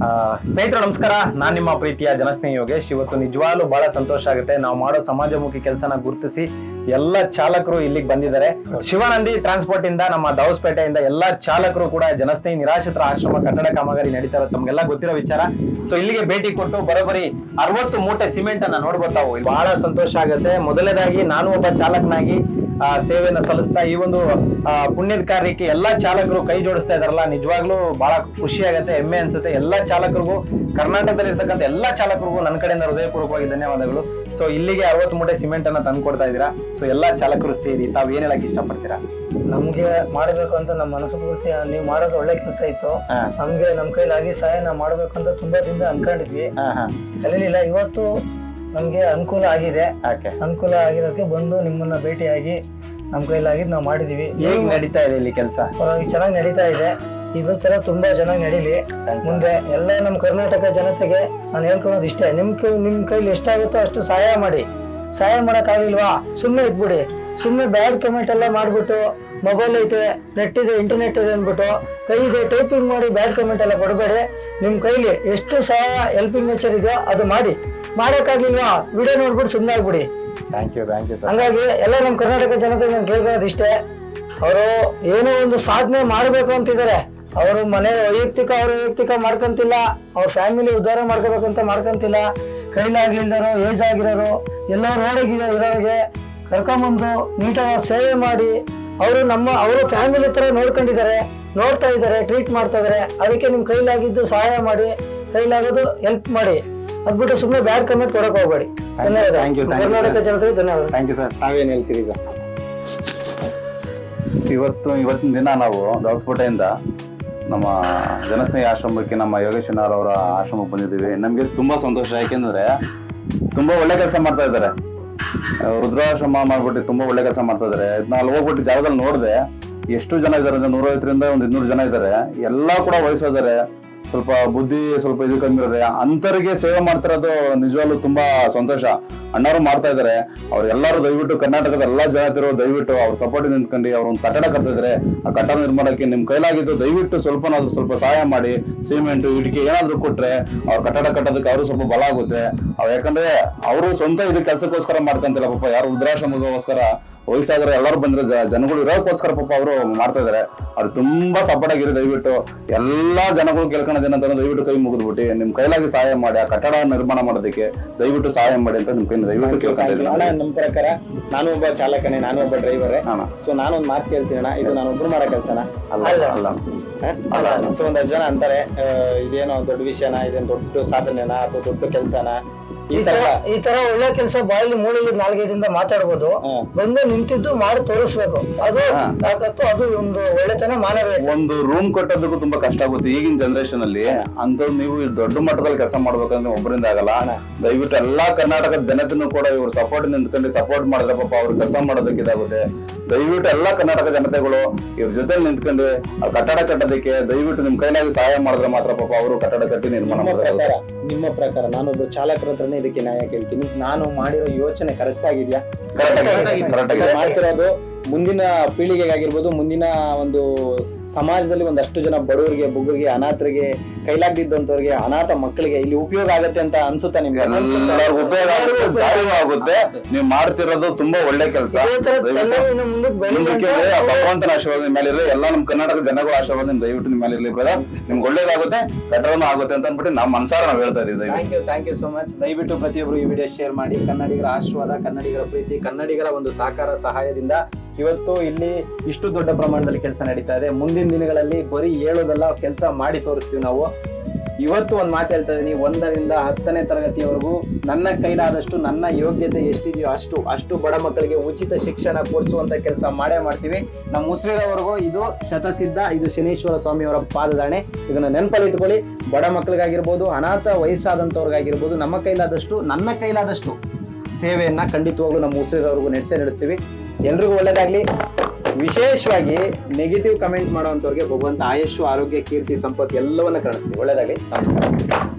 ಸ್ನೇಹಿತರು, ನಮಸ್ಕಾರ. ನಾನ್ ನಿಮ್ಮ ಪ್ರೀತಿಯ ಜನಸ್ನೇಹಿ ಯೋಗೇಶ್. ಇವತ್ತು ನಿಜವಾಗ್ಲೂ ಬಹಳ ಸಂತೋಷ ಆಗುತ್ತೆ. ನಾವು ಮಾಡೋ ಸಮಾಜಮುಖಿ ಕೆಲಸನ ಗುರುತಿಸಿ ಎಲ್ಲ ಚಾಲಕರು ಇಲ್ಲಿಗೆ ಬಂದಿದ್ದಾರೆ. ಶಿವಾನಂದಿ ಟ್ರಾನ್ಸ್ಪೋರ್ಟ್ ಇಂದ ನಮ್ಮ ದಾವಸ್ಪೇಟೆಯಿಂದ ಎಲ್ಲಾ ಚಾಲಕರು ಕೂಡ ಜನಸ್ನೇಹಿ, ನಿರಾಶ್ರಿತರ ಆಶ್ರಮ ಕಟ್ಟಡ ಕಾಮಗಾರಿ ನಡೀತಾ ಇರೋದು ತಮ್ಗೆಲ್ಲ ಗೊತ್ತಿರೋ ವಿಚಾರ. ಸೊ ಇಲ್ಲಿಗೆ ಭೇಟಿ ಕೊಟ್ಟು ಬರೋಬ್ಬರಿ ಅರವತ್ತು ಮೂಟೆ ಸಿಮೆಂಟ್ ಅನ್ನ ನೋಡ್ಬೋದು ಬಹಳ ಸಂತೋಷ ಆಗುತ್ತೆ. ಮೊದಲನೇದಾಗಿ, ನಾನು ಒಬ್ಬ ಚಾಲಕನಾಗಿ ಸೇವೆಯನ್ನ ಸಲ್ಲಿಸ್ತಾ ಈ ಒಂದು ಆ, ಪುಣ್ಯದ ಕಾರ್ಯಕ್ಕೆ ಎಲ್ಲಾ ಚಾಲಕರು ಕೈ ಜೋಡಿಸ್ತಾ ಇದಾರಲ್ಲ ನಿಜವಾಗ್ಲೂ ಬಹಳ ಖುಷಿ ಆಗುತ್ತೆ ಹೆಮ್ಮೆ ಅನ್ಸುತ್ತೆ. ಎಲ್ಲಾ ಚಾಲಕರಿಗೂ ಕರ್ನಾಟಕದಲ್ಲಿ ಇರ್ತಕ್ಕಂಥ ಎಲ್ಲಾ ಚಾಲಕರಿಗೂ ನನ್ನ ಕಡೆಯಿಂದ ಹೃದಯಪೂರ್ವಕವಾಗಿ ಧನ್ಯವಾದಗಳು. ಸೊ ಇಲ್ಲಿಗೆ ಅರವತ್ತು ಮೂಟೆ ಸಿಮೆಂಟ್ ಅನ್ನ ತಂದು ಕೊಡ್ತಾ ಇದೀರಾ ಸೊ ಎಲ್ಲಾ ಚಾಲಕರು ಸೇರಿ ತಾವ್ ಏನ್ ಹೇಳಕ್ ಇಷ್ಟಪಡ್ತೀರಾ? ನಮ್ಗೆ ಮಾಡಬೇಕು ಅಂತ ನಮ್ಮ ಮನಸ್ಸು ಪೂರ್ತಿ ನೀವು ಮಾಡೋದು ಒಳ್ಳೆ ಕೆಲಸ ಇತ್ತು. ಹಂಗೆ ನಮ್ಗೆ ನಮ್ ಕೈಲಾಗಿ ಸಹಾಯ ನಾವು ಮಾಡ್ಬೇಕು ಅಂತ ತುಂಬಾ ದಿನ ಅನ್ಕೊಂಡಿದ್ವಿ. ಕಲೀಲಿಲ್ಲ ಇವತ್ತು ನಮ್ಗೆ ಅನುಕೂಲ ಆಗಿದೆ. ಓಕೆ ಅನುಕೂಲ ಆಗಿರೋದಕ್ಕೆ ಬಂದು ನಿಮ್ಮನ್ನ ಭೇಟಿಯಾಗಿ ನಮ್ ಕೈಲಾಗಿದ್ ನಾವು ಮಾಡಿದೀವಿ. ಹೇಗ್ ನಡೀತಾ ಇದೆ ಇಲ್ಲಿ ಕೆಲಸ? ಪರವಾಗಿ ಚೆನ್ನಾಗಿ ನಡೀತಾ ಇದೆ. ಇದು ತರ ತುಂಬಾ ಚೆನ್ನಾಗಿ ನಡೀಲಿ. ಮುಂದೆ ಎಲ್ಲ ನಮ್ಮ ಕರ್ನಾಟಕ ಜನತೆಗೆ ನಾನು ಹೇಳ್ಕೊಳೋದು ಇಷ್ಟೇ. ನಿಮ್ ಕೈ ನಿಮ್ ಕೈಲಿ ಎಷ್ಟಾಗುತ್ತೋ ಅಷ್ಟು ಸಹಾಯ ಮಾಡಿ. ಸಹಾಯ ಮಾಡಕ್ಕಾಗಿಲ್ವಾ? ಸುಮ್ಮನೆ ಇದ್ಬಿಡಿ. ಸುಮ್ಮನೆ ಬ್ಯಾಡ್ ಕಮೆಂಟ್ ಎಲ್ಲ ಮಾಡ್ಬಿಟ್ಟು ಮೊಬೈಲ್ ಐತೆ ನೆಟ್ ಇದೆ ಇಂಟರ್ನೆಟ್ ಇದೆ ಅಂದ್ಬಿಟ್ಟು ಕೈಗೆ ಟೈಪಿಂಗ್ ಮಾಡಿ ಬ್ಯಾಡ್ ಕಮೆಂಟ್ ಎಲ್ಲ ಕೊಡಬೇಡಿ. ನಿಮ್ ಕೈಲಿ ಎಷ್ಟು ಸಹಾಯ ಹೆಲ್ಪಿಂಗ್ ನೇಚರ್ ಇದೆಯೋ ಅದು ಮಾಡಿ. ಮಾಡಕ್ಕಾಗಿಲ್ವಾ ವಿಡಿಯೋ ನೋಡ್ಬಿಟ್ಟು ಸುಮ್ಮನೆ ಆಗ್ಬಿಡಿ. Thank you thank you sir ಹಂಗಾಗಿ ಎಲ್ಲ ನಮ್ಮ ಕರ್ನಾಟಕ ಜನತೆ ನಾನು ಕೇಳ್ಕೊಳ್ಳೋದು ಇಷ್ಟೇ. ಅವರು ಏನೋ ಒಂದು ಸಾಧನೆ ಮಾಡಬೇಕು ಅಂತಿದ್ದಾರೆ. ಅವರು ಮನೆ ವೈಯಕ್ತಿಕ ಅವ್ರ ವೈಯಕ್ತಿಕ ಮಾಡ್ಕೊಂತಿಲ್ಲ. ಅವ್ರ ಫ್ಯಾಮಿಲಿ ಉದ್ಧಾರ ಮಾಡ್ಕೋಬೇಕಂತ ಮಾಡ್ಕೊಂತಿಲ್ಲ. ಕೈಲಾಗ್ಲಿಲ್ದಾರೋ ಏಜ್ ಆಗಿರೋರು ಎಲ್ಲ ರೋಡಿಗೆ ಇರೋರಿಗೆ ಕರ್ಕೊಂಬಂದು ನೀಟಾಗಿ ಸೇವೆ ಮಾಡಿ ಅವರು ನಮ್ಮ ಅವರು ಫ್ಯಾಮಿಲಿ ಥರ ನೋಡ್ಕೊಂಡಿದ್ದಾರೆ ನೋಡ್ತಾ ಇದ್ದಾರೆ ಟ್ರೀಟ್ ಮಾಡ್ತಾ ಇದ್ದಾರೆ. ಅದಕ್ಕೆ ನಿಮ್ಮ ಕೈಲಾಗಿದ್ದು ಸಹಾಯ ಮಾಡಿ ಕೈಲಾಗೋದು ಹೆಲ್ಪ್ ಮಾಡಿ. ಅದ್ಬಿಟ್ಟು ಸುಮ್ಮನೆ ಬ್ಯಾಡ್ ಕಮೆಂಟ್ ಕೊಡಕ್ ಹೋಗ್ಬೇಡಿ. ಧನ್ಯವಾದ. Thank you, thank you. Karnataka ಜನತೆಗೆ ಧನ್ಯವಾದ. ಥ್ಯಾಂಕ್ ಯು ಸರ್ ತಾವೇನು ಹೇಳ್ತೀರಿ ಈಗ? ಇವತ್ತು ಇವತ್ತಿನ ದಿನ ನಾವು ದವಸಪೇಟೆಯಿಂದ ನಮ್ಮ ಜನಸ್ನೇಹಿ ಆಶ್ರಮಕ್ಕೆ ನಮ್ಮ ಯೋಗೇಶ್ವರ ಅವರ ಆಶ್ರಮಕ್ಕೆ ಬಂದಿದ್ದೀವಿ. ನಮಗೆ ತುಂಬಾ ಸಂತೋಷ. ಯಾಕೆಂದ್ರೆ ತುಂಬಾ ಒಳ್ಳೆ ಕೆಲಸ ಮಾಡ್ತಾ ಇದ್ದಾರೆ. ಆ, ರುದ್ರಾಶ್ರಮ ಮಾಡ್ಬಿಟ್ಟು ತುಂಬಾ ಒಳ್ಳೆ ಕೆಲಸ ಮಾಡ್ತಾ ಇದ್ದಾರೆ. ನಾವು ಅಲ್ಲಿ ಹೋಗ್ಬಿಟ್ಟು ಜಾಗದಲ್ಲಿ ನೋಡಿದೆ ಎಷ್ಟು ಜನ ಇದ್ದಾರೆ ಅಂದ್ರೆ ನೂರೈವತ್ತರಿಂದ ಒಂದು ಇನ್ನೂರು ಜನ ಇದ್ದಾರೆ. ಎಲ್ಲ ಕೂಡ ವಯಸ್ಸಾದರೆ ಸ್ವಲ್ಪ ಬುದ್ಧಿ ಸ್ವಲ್ಪ ಇದು ಕಮ್ಮಿ ಇರೋರೆ ಅಂತರಿಗೆ ಸೇವೆ ಮಾಡ್ತಿರೋದು ನಿಜವಾಗ್ಲೂ ತುಂಬಾ ಸಂತೋಷ. ಅಣ್ಣವರು ಮಾಡ್ತಾ ಇದ್ದಾರೆ ಅವ್ರು ಎಲ್ಲರೂ ದಯವಿಟ್ಟು ಕರ್ನಾಟಕದ ಎಲ್ಲಾ ಜನತಿರು ದಯವಿಟ್ಟು ಅವ್ರ ಸಪೋರ್ಟ್ ನಿಂತ್ಕೊಂಡು ಅವ್ರ ಒಂದು ಕಟ್ಟಡ ಇದ್ರೆ ಆ ಕಟ್ಟಡ ನಿರ್ಮಾಣಕ್ಕೆ ನಿಮ್ ಕೈಲಾಗಿದ್ದು ದಯವಿಟ್ಟು ಸ್ವಲ್ಪನಾದ್ರೂ ಸ್ವಲ್ಪ ಸಹಾಯ ಮಾಡಿ. ಸಿಮೆಂಟ್ ಇಟಿಕೆ ಏನಾದ್ರು ಕೊಟ್ರೆ ಅವ್ರ ಕಟ್ಟಡ ಕಟ್ಟೋದಕ್ಕೆ ಅವರು ಸ್ವಲ್ಪ ಬಲ ಆಗುತ್ತೆ. ಅವ್ರು ಯಾಕಂದ್ರೆ ಅವರು ಸ್ವಂತ ಇದು ಕೆಲಸಕ್ಕೋಸ್ಕರ ಮಾಡ್ಕೊಂತಿಲ್ಲ ಪಾಪ. ಯಾರು ವೃದ್ಧಾಶ್ರಮಗೋಸ್ಕರ ವಯಸ್ಸಾದ್ರೆ ಎಲ್ಲರೂ ಬಂದ್ರೆ ಜನಗಳು ಇರೋಕ್ಕೋಸ್ಕರ ಪಾಪ ಅವರು ಮಾಡ್ತಾ ಇದಾರೆ. ಅವ್ರು ತುಂಬಾ ಸಪೋರ್ಟ್ ಆಗಿರಿ ದಯವಿಟ್ಟು ಎಲ್ಲಾ ಜನಗಳು ಕೇಳ್ಕೊಳ್ಳೋದೇನಂತಂದ್ರೆ ದಯವಿಟ್ಟು ಕೈ ಮುಗಿದ್ಬಿಟ್ಟು ನಿಮ್ ಕೈಲಾಗಿ ಸಹಾಯ ಮಾಡಿ ಆ ಕಟ್ಟಡ ನಿರ್ಮಾಣ ಮಾಡೋದಕ್ಕೆ ದಯವಿಟ್ಟು ಸಹಾಯ ಮಾಡಿ ಅಂತ ನಿಮ್ ಕೈ ದಯವಿಟ್ಟು ಕೇಳ್ಕೊಂಡಿದ್ದೀನಿ ಅಣ್ಣ ನಮ್ಮ ಪ್ರಕಾರ ನಾನು ಒಬ್ಬ ಚಾಲಕನೇ ನಾನು ಒಬ್ಬ ಡ್ರೈವರ್ ಅಣ್ಣ. ಸೊ ನಾನೊಂದು ಮಾತು ಕೇಳ್ತೀನಿ ಅಣ್ಣ. ಇದು ನಾನು ಒಬ್ರು ಮಾಡೋ ಕೆಲಸನ? ಅಲ್ಲ ಸೊ ಒಂದಷ್ಟು ಜನ ಅಂತಾರೆ ಇದೇನೋ ದೊಡ್ಡ ವಿಷಯನ? ಇದೇನು ದೊಡ್ಡ ಸಾಧನೆನಾ? ಅಥವಾ ದೊಡ್ಡ ಕೆಲಸನ? ಈ ತರ ಈ ತರ ಒಳ್ಳೆ ಕೆಲಸ ಬಾಯಲ್ಲಿ ಮೂಳಲ್ಲಿ ನಾಲ್ಗೈದಿಂದ ಮಾತಾಡ್ಬೋದು. ಬಂದು ನಿಂತಿದ್ದು ಮಾಡಿ ತೋರಿಸ್ಬೇಕು. ಅದು. ತಾಕತ್ತು ಅದು ಒಂದು ಒಳ್ಳೆತನ ಮಾನವೀಯತೆ. ಒಂದು ರೂಮ್ ಕಟ್ಟೋದಕ್ಕೂ ತುಂಬಾ ಕಷ್ಟ ಆಗುತ್ತೆ ಈಗಿನ ಜನರೇಷನ್ ಅಲ್ಲಿ. ಅಂತ ನೀವು ದೊಡ್ಡ ಮಟ್ಟದಲ್ಲಿ ಕೆಲಸ ಮಾಡ್ಬೇಕಂದ್ರೆ ಒಬ್ಬರಿಂದ ಆಗಲ್ಲ. ದಯವಿಟ್ಟು ಎಲ್ಲಾ ಕರ್ನಾಟಕದ ಜನತೆನೂ ಕೂಡ ಇವ್ರ ಸಪೋರ್ಟ್ ನಿಂತ್ಕೊಂಡು ಸಪೋರ್ಟ್ ಮಾಡಿದ್ರೆ ಪಾಪ ಅವ್ರು ಕೆಲಸ ಮಾಡೋದಕ್ಕೆ ಇದಾಗುತ್ತೆ. ದಯವಿಟ್ಟು ಎಲ್ಲಾ ಕರ್ನಾಟಕ ಜನತೆಗಳು ಇವ್ರ ಜೊತೆ ನಿಂತ್ಕೊಂಡು ಆ ಕಟ್ಟಡ ಕಟ್ಟೋದಕ್ಕೆ ದಯವಿಟ್ಟು ನಿಮ್ ಕೈನಾಗಿ ಸಹಾಯ ಮಾಡಿದ್ರೆ ಮಾತ್ರ ಪಾಪ ಅವರು ಕಟ್ಟಡ ಕಟ್ಟಿ ನಿರ್ಮಾಣ ಮಾಡ್ತಾರೆ. ನಿಮ್ಮ ಪ್ರಕಾರ ನಾನೊಬ್ಬ ಚಾಲಕರ ಹತ್ರನೇ ಇದಕ್ಕೆ ನ್ಯಾಯ ಕೇಳ್ತೀನಿ. ನಾನು ಮಾಡಿರೋ ಯೋಚನೆ ಕರೆಕ್ಟ್ ಆಗಿದ್ಯಾ? ಕರೆಕ್ಟ್ ಆಗಿ ಮಾಡ್ತಿರೋದು ಮುಂದಿನ ಪೀಳಿಗೆಗಾಗಿರ್ಬೋದು ಮುಂದಿನ ಒಂದು ಸಮಾಜದಲ್ಲಿ ಒಂದಷ್ಟು ಜನ ಬಡವರಿಗೆ ಬುಗ್ಗರಿಗೆ ಅನಾಥರಿಗೆ ಕೈಲಾಗ್ದಿದ್ದಂತವ್ರಿಗೆ ಅನಾಥ ಮಕ್ಕಳಿಗೆ ಇಲ್ಲಿ ಉಪಯೋಗ ಆಗತ್ತೆ ಅಂತ ಅನ್ಸುತ್ತಾ ನಿಮ್ಗೆ? ಎಲ್ಲರಿಗೂ ಉಪಯೋಗ ಆಗುತ್ತೆ. ದಾರಿನೂ ಆಗುತ್ತೆ. ನೀವು ಮಾಡ್ತಿರೋದು ತುಂಬಾ ಒಳ್ಳೆ ಕೆಲಸ. ಇದೇ ತರ ಚೆನ್ನಾಗಿ ಇನ್ನು ಮುಂದಕ್ಕೆ ಬೆಳೀಲಿ ಮುಂದಕ್ಕೆ ಅಂತ ಭಗವಂತನ ಆಶೀರ್ವಾದ ನಿಮ್ಮ ಮೇಲೆ ಇರಲಿ ಎಲ್ಲ ನಮ್ಮ ಕರ್ನಾಟಕ ಜನಗಳ ಆಶೀರ್ವಾದ ನಿಮ್ ದಯವಿಟ್ಟು ನಿಮ್ಮ ಮೇಲೆ ಇರಲಿ ಬ್ರದರ್ ನಿಮ್ಗೆ ಒಳ್ಳೇದಾಗುತ್ತೆ ಕಟ್ಟಡನೂ ಆಗುತ್ತೆ ಅಂತ ಅಂದ್ಬಿಟ್ಟು ನಮ್ಮ ಅನುಸಾರ ನಾವು ಹೇಳ್ತಾ ಇದೀವಿ ದಯವಿಟ್ಟು. Thank you thank you so much ದಯವಿಟ್ಟು ಪ್ರತಿಯೊಬ್ಬರು ಈ ವಿಡಿಯೋ ಶೇರ್ ಮಾಡಿ. ಕನ್ನಡಿಗರ ಆಶೀರ್ವಾದ ಕನ್ನಡಿಗರ ಪ್ರೀತಿ ಕನ್ನಡಿಗರ ಒಂದು ಸಹಕಾರ ಸಹಾಯದಿಂದ ಇವತ್ತು ಇಲ್ಲಿ ಇಷ್ಟು ದೊಡ್ಡ ಪ್ರಮಾಣದಲ್ಲಿ ಕೆಲಸ ನಡೀತಾ ಇದೆ. ಮುಂದಿನ ದಿನಗಳಲ್ಲಿ ಬರೀ ಹೇಳೋದಲ್ಲ, ಕೆಲಸ ಮಾಡಿ ತೋರಿಸ್ತೀವಿ ನಾವು. ಇವತ್ತು ಒಂದು ಮಾತು ಹೇಳ್ತಾ ಇದ್ದೀನಿ ಒಂದರಿಂದ ಹತ್ತನೇ ತರಗತಿಯವರೆಗೂ ನನ್ನ ಕೈಲಾದಷ್ಟು ನನ್ನ ಯೋಗ್ಯತೆ ಎಷ್ಟಿದೆಯೋ ಅಷ್ಟು ಅಷ್ಟು ಬಡ ಮಕ್ಕಳಿಗೆ ಉಚಿತ ಶಿಕ್ಷಣ ಕೊಡಿಸುವಂತ ಕೆಲಸ ಮಾಡೇ ಮಾಡ್ತೀವಿ. ನಮ್ಮ ಮುಸ್ಲಿರವರೆಗೂ ಇದು ಶತಸಿದ್ಧ, ಇದು ಶನೀಶ್ವರ ಸ್ವಾಮಿಯವರ ಪಾದದಾಣೆ. ಇದನ್ನ ನೆನಪಲ್ಲಿ ಇಟ್ಕೊಳ್ಳಿ ಬಡ ಮಕ್ಕಳಿಗಾಗಿರ್ಬೋದು, ಅನಾಥ ವಯಸ್ಸಾದಂಥವ್ರಿಗಾಗಿರ್ಬೋದು ನಮ್ಮ ಕೈಲಾದಷ್ಟು, ನನ್ನ ಕೈಲಾದಷ್ಟು ಸೇವೆಯನ್ನ ಖಂಡಿತವಾಗ್ಲೂ ನಮ್ಮ ಮುಸ್ಲಿರವರೆಗೂ ನಡೆಸೇ ನಡೆಸ್ತೀವಿ. ಎಲ್ರಿಗೂ ಒಳ್ಳೇದಾಗ್ಲಿ. ವಿಶೇಷವಾಗಿ ನೆಗೆಟಿವ್ ಕಮೆಂಟ್ ಮಾಡುವಂಥವ್ರಿಗೆ ಭಗವಂತ ಆಯಸ್ಸು, ಆರೋಗ್ಯ, ಕೀರ್ತಿ, ಸಂಪತ್ತು ಎಲ್ಲವನ್ನ ಕಾಣಿಸ್ತೀವಿ ಒಳ್ಳೇದಾಗ್ಲಿ. ನಮಸ್ಕಾರ.